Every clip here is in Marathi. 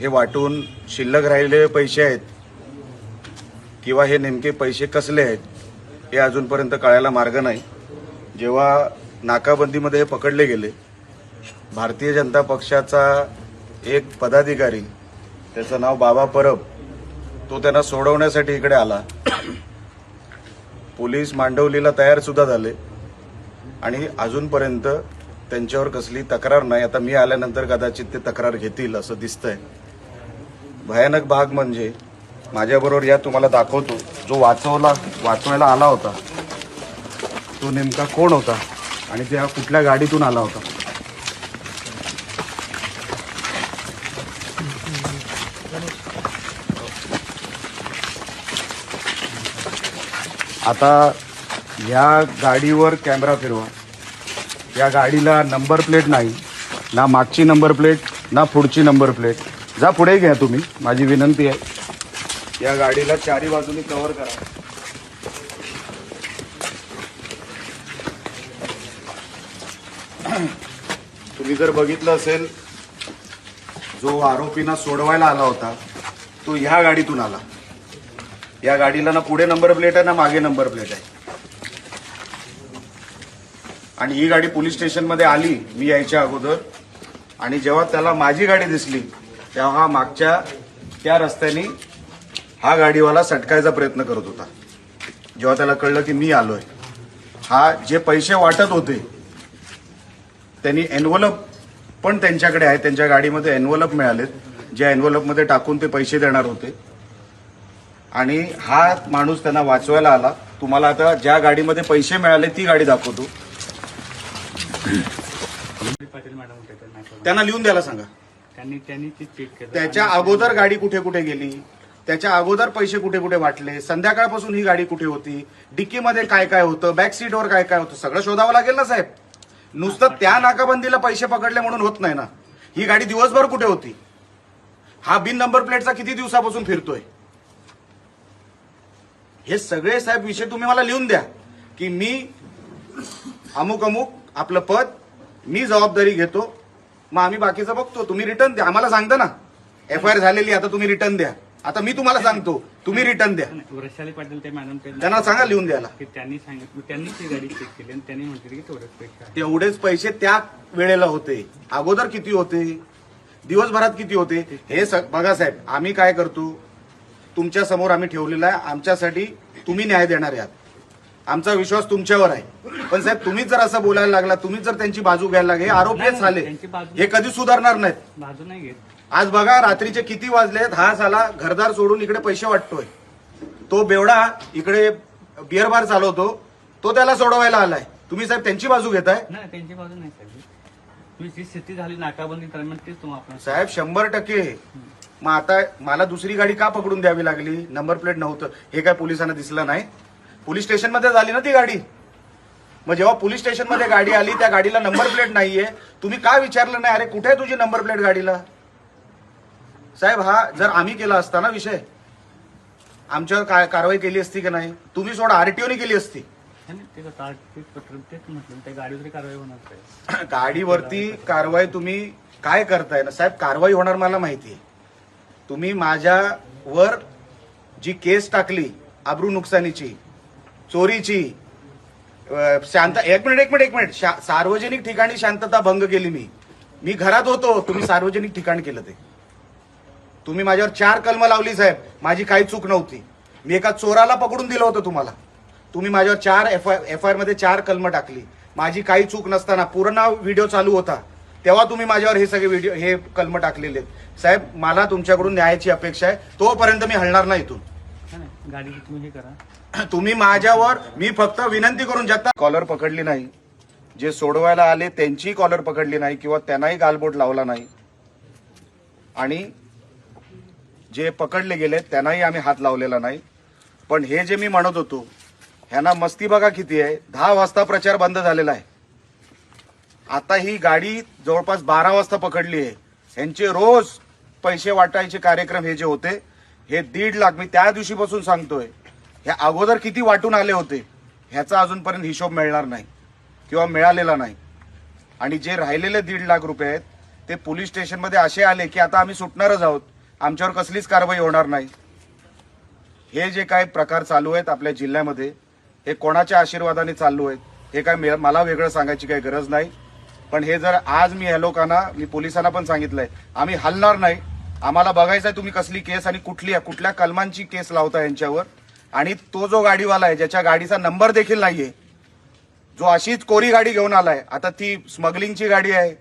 हे वाटून शिल्लक राहिलेले पैसे आहेत किंवा हे नेमके पैसे कसले आहेत हे अजूनपर्यंत कळायला मार्ग नाही. जेव्हा नाकाबंदीमध्ये हे पकडले गेले भारतीय जनता पक्षाचा एक पदाधिकारी त्याचं नाव बाबा परब तो त्यांना सोडवण्यासाठी इकडे आला. पोलीस मांडवलीला तयार सुद्धा झाले. आणि अजूनपर्यंत त्यांच्यावर कसली तक्रार नाही. आता मी आल्यानंतर कदाचित ते तक्रार घेतील असं दिसतंय. भयानक भाग म्हणजे माझ्याबरोबर या तुम्हाला दाखवतो. जो वाचवला वाचवायला आला होता तो नेमका कोण होता आणि त्या कुठल्या गाडीतून आला होता? आता या गाडीवर कॅमेरा फिरवा. या गाडीला नंबर प्लेट नाही ना मागची नंबर प्लेट ना पुढची नंबर प्लेट. जा पुढे घ्या तुम्ही. माझी विनंती आहे. या गाडीला चारी बाजूनी कव्हर करा. तुम्ही जर बघितलं असेल जो आरोपींना सोडवायला आला होता तो ह्या गाडीतून आला. या गाडीला ना पुढे नंबर प्लेट आहे ना मागे नंबर प्लेट आहे. आणि ही गाडी पोलीस स्टेशनमध्ये आली मी यायच्या अगोदर. आणि जेव्हा त्याला माझी गाडी दिसली तेव्हा मागच्या त्या रस्त्याने हा गाडीवाला सटकायचा प्रयत्न करत होता. जेव्हा त्याला कळलं की मी आलोय. हा जे पैसे वाटत होते त्यांनी एनवलप पण त्यांच्याकडे आहे. त्यांच्या गाडीमध्ये एनवलप मिळालेत. ज्या एनवलपमध्ये टाकून ते पैसे देणार होते. आणि हा माणूस त्यांना वाचवायला आला. तुम्हाला आता ज्या गाडीमध्ये पैसे मिळाले ती गाडी दाखवतो. त्यांना लिहून द्यायला सांगा. त्यांनी त्यांनी ती चेक केलं. त्याच्या अगोदर गाडी कुठे कुठे गेली? त्याच्या अगोदर पैसे कुठे कुठे वाटले? संध्याकाळपासून ही गाडी कुठे होती? डिक्कीमध्ये काय काय होतं? बॅक सीटवर काय काय होतं? सगळं शोधावं लागेल ना साहेब? नुसतं त्या नाकाबंदीला पैसे पकडले म्हणून होत नाही ना. ही गाडी दिवसभर कुठे होती? हा बिन नंबर प्लेटचा किती दिवसापासून फिरतोय? हे सगळे साहेब विषय तुम्ही मला लिहून द्या. की मी अमुक अमुक आपलं पद मी जबाबदारी घेतो मग आम्ही बाकीचं बघतो. तुम्ही रिटर्न द्या. आम्हाला सांगता ना. एफ आय आर झालेली आता तुम्ही रिटर्न द्या. आता मी तुम्हाला सांगतो. तुम्ही रिटर्न द्या. वृषाली पाटील ते मॅडम त्यांना सांगा लिहून द्यायला. की त्यांनी सांगितलं त्यांनी ती गाडी चेक केली आणि त्यांनी म्हटलं की तेवढेच पैसे. तेवढेच पैसे त्या वेळेला होते. अगोदर किती होते? दिवसभरात किती होते? हे बघा साहेब आम्ही काय करतो? तुमच्यासमोर आम्ही ठेवलेला आहे. आमच्यासाठी तुम्ही न्याय देणार आहात. आमचा विश्वास तुमच्यावर आहे. पण साहेब तुम्हीच जर असं बोलायला लागला तुम्हीच जर त्यांची बाजू घ्यायला लागले आरोप हेच झाले. हे कधी सुधारणार नाहीत. बाजू नाही घेत. आज बघा रात्रीचे किती वाजलेत हा साला घरदार सोडून इकडे पैसे वाटतोय. तो बेवडा इकडे बिअर बार चालवतो. तो त्याला सोडवायला आलाय. तुम्ही साहेब त्यांची बाजू घेताय? नाही त्यांची बाजू नाही साहेब. तुम्ही जी स्थिती झाली नाकाबंदी दरम्यान तेच तुम्हाला आपण साहेब शंभर टक्के. मग आता मला दुसरी गाडी का पकडून द्यावी लागली? नंबर प्लेट नव्हतं. हे काय पोलिसांना दिसलं नाही? पोलीस स्टेशनमध्ये झाली ना ती गाडी? मग जेव्हा पोलीस स्टेशनमध्ये गाडी आली त्या गाडीला नंबर प्लेट नाहीये. तुम्ही का विचारलं नाही? अरे कुठे आहे तुझी नंबर प्लेट गाडीला? साहेब हा जर आम्ही केला असता ना विषय आमच्यावर काय कारवाई केली असती की नाही? तुम्ही सोडा आरटीओने केली असती. गाडीवरती कारवाई तुम्ही काय करताय ना? साहेब कारवाई होणार मला माहिती आहे तुम्ही माझ्यावर जी केस टाकली आबरू नुकसानीची चोरीची शांत एक मिनिट एक मिनिट एक मिनिट. सार्वजनिक ठिकाणी शांतता भंग केली मी. मी घरात होतो तुम्ही सार्वजनिक ठिकाण केलं ते. तुम्ही माझ्यावर चार कलम लावली साहेब. माझी काही चूक नव्हती. मी एका चोराला पकडून दिलं होतं तुम्हाला. तुम्ही माझ्यावर चार एफ आय एफ आयमध्ये चार कलम टाकली. माझी काही चूक नसताना पूर्ण व्हिडिओ चालू होता. तेव्हा तुम्ही माझ्यावर हे सगळे व्हिडिओ हे कलम टाकलेले. आहेत साहेब मला तुमच्याकडून न्यायाची अपेक्षा आहे. तोपर्यंत मी हलणार नाही इथून. गाडी तुम्ही हे करा. तुम्ही माझ्यावर मी फक्त विनंती करून शकता कॉलर पकडली नाही. जे सोडवायला आले त्यांची कॉलर पकडली नाही किंवा त्यांनाही गालबोट लावला नाही. आणि जे पकडले गेले त्यांनाही आम्ही हात लावलेला नाही. पण हे जे मी म्हणत होतो ह्यांना मस्ती बघा किती आहे. दहा वाजता प्रचार बंद झालेला आहे. आता ही गाडी जवळपास बारा वाजता पकडली आहे. यांचे रोज पैसे वाटायचे कार्यक्रम हे जे होते हे दीड लाख मी त्या दिवशीपासून सांगतोय. हे अगोदर किती वाटून आले होते ह्याचा अजूनपर्यंत हिशोब मिळणार नाही किंवा मिळालेला नाही. आणि जे राहिलेले दीड लाख रुपये आहेत ते पोलीस स्टेशनमध्ये असे आले की आता आम्ही सुटणारच आहोत आमच्यावर कसलीच कारवाई होणार नाही. हे जे काय प्रकार चालू आहेत आपल्या जिल्ह्यामध्ये हे कोणाच्या आशीर्वादाने चालू आहेत हे काय मला वेगळं सांगायची काही गरज नाही. पण हे जर आज मी ह्या लोकांना मी पोलिसांना पण सांगितलंय आम्ही हलणार नाही. आम्हाला बघायचंय तुम्ही कसली केस आणि कुठली कुठल्या कलमांची केस लावता यांच्यावर. आणि तो जो गाडीवाला आहे ज्याच्या गाडीचा नंबर देखील नाहीये जो अशीच कोरी गाडी घेऊन आलाय आता ती स्मगलिंगची गाडी आहे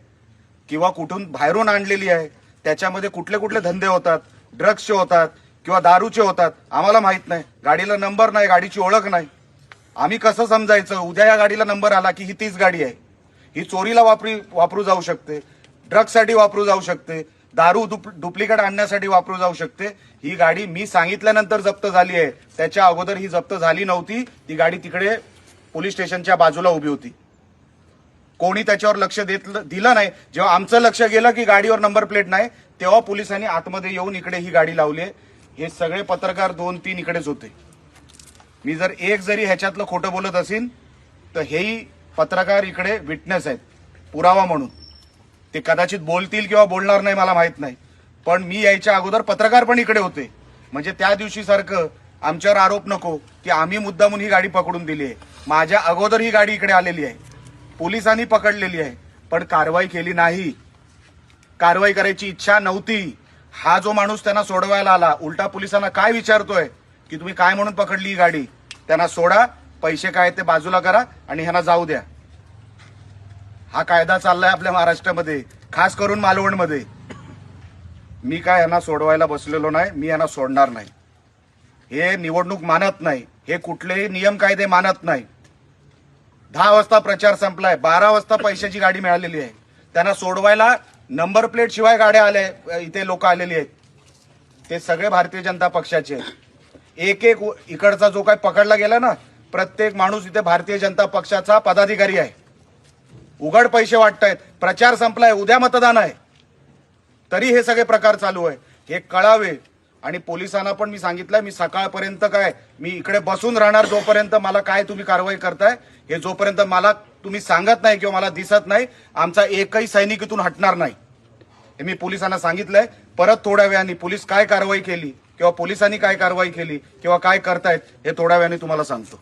किंवा कुठून बाहेरून आणलेली आहे त्याच्यामध्ये कुठले कुठले धंदे होतात ड्रग्सचे होतात किंवा दारूचे होतात आम्हाला माहीत नाही. गाडीला नंबर नाही गाडीची ओळख नाही. आम्ही कसं समजायचं? उद्या या गाडीला नंबर आला की ही तीच गाडी आहे. ही चोरीला वापरी वापरू जाऊ शकते. ड्रग्ससाठी वापरू जाऊ शकते. दारू डुप- डुप्लिकेट आणण्यासाठी वापरू जाऊ शकते. ही गाडी मी सांगितल्यानंतर जप्त झाली आहे. त्याच्या अगोदर ही जप्त झाली नव्हती. ती गाडी तिकडे पोलीस स्टेशनच्या बाजूला उभी होती. कोणी त्याच्यावर लक्ष देत दिलं नाही. जेव्हा आमचं लक्ष गेलं की गाडीवर नंबर प्लेट नाही तेव्हा पोलिसांनी आतमध्ये येऊन इकडे ही गाडी लावली आहे. हे सगळे पत्रकार दोन तीन इकडेच होते. मी जर एक जरी ह्याच्यातलं खोटं बोलत असेल तर हेही पत्रकार इकडे विटनेस आहेत. पुरावा म्हणून. ते कदाचित बोलतील किंवा बोलणार नाही मला माहीत नाही. पण मी यायच्या अगोदर पत्रकार पण इकडे होते. म्हणजे त्या दिवशी सारखं आमच्यावर आरोप नको की आम्ही मुद्दामून ही गाडी पकडून दिली आहे. माझ्या अगोदर ही गाडी इकडे आलेली आहे. पोलिसांनी पकडलेली आहे. पण कारवाई केली नाही. कारवाई करायची इच्छा नव्हती. हा जो माणूस त्यांना सोडवायला आला उलटा पोलिसांना काय विचारतोय की तुम्ही काय म्हणून पकडली ही गाडी? त्यांना सोडा पैसे काय ते बाजूला करा आणि ह्यांना जाऊ द्या. हा कायदा चाललाय आपल्या महाराष्ट्रामध्ये खास करून मालवणमध्ये. मी काय यांना सोडवायला बसलेलो नाही मी यांना सोडणार नाही. हे निवडणूक मानत नाही हे कुठलेही नियम कायदे मानत नाही. दहा वाजता प्रचार संपलाय बारा वाजता पैशाची गाडी मिळालेली आहे. त्यांना सोडवायला नंबर प्लेट शिवाय गाड्या आल्या इथे लोक आलेली आहेत. ते सगळे भारतीय जनता पक्षाचे आहेत. एक एक इकडचा जो काय पकडला गेला ना प्रत्येक माणूस इथे भारतीय जनता पक्षाचा पदाधिकारी आहे. उघड पैसे वाटतायत प्रचार संपलाय उद्या मतदान आहे. तरी हे सगळे प्रकार चालू आहे. हे कळावे. आणि पोलिसांना पण मी सांगितलंय मी सकाळपर्यंत काय मी इकडे बसून राहणार जोपर्यंत मला काय तुम्ही कारवाई करताय हे जोपर्यंत मला तुम्ही सांगत नाही किंवा मला दिसत नाही आमचा एकही सैनिक इथून हटणार नाही. हे मी पोलिसांना सांगितलंय. परत थोड्या वेळाने पोलीस काय कारवाई केली किंवा पोलिसांनी काय कारवाई केली किंवा काय करतायत हे थोड्या वेळाने तुम्हाला सांगतो.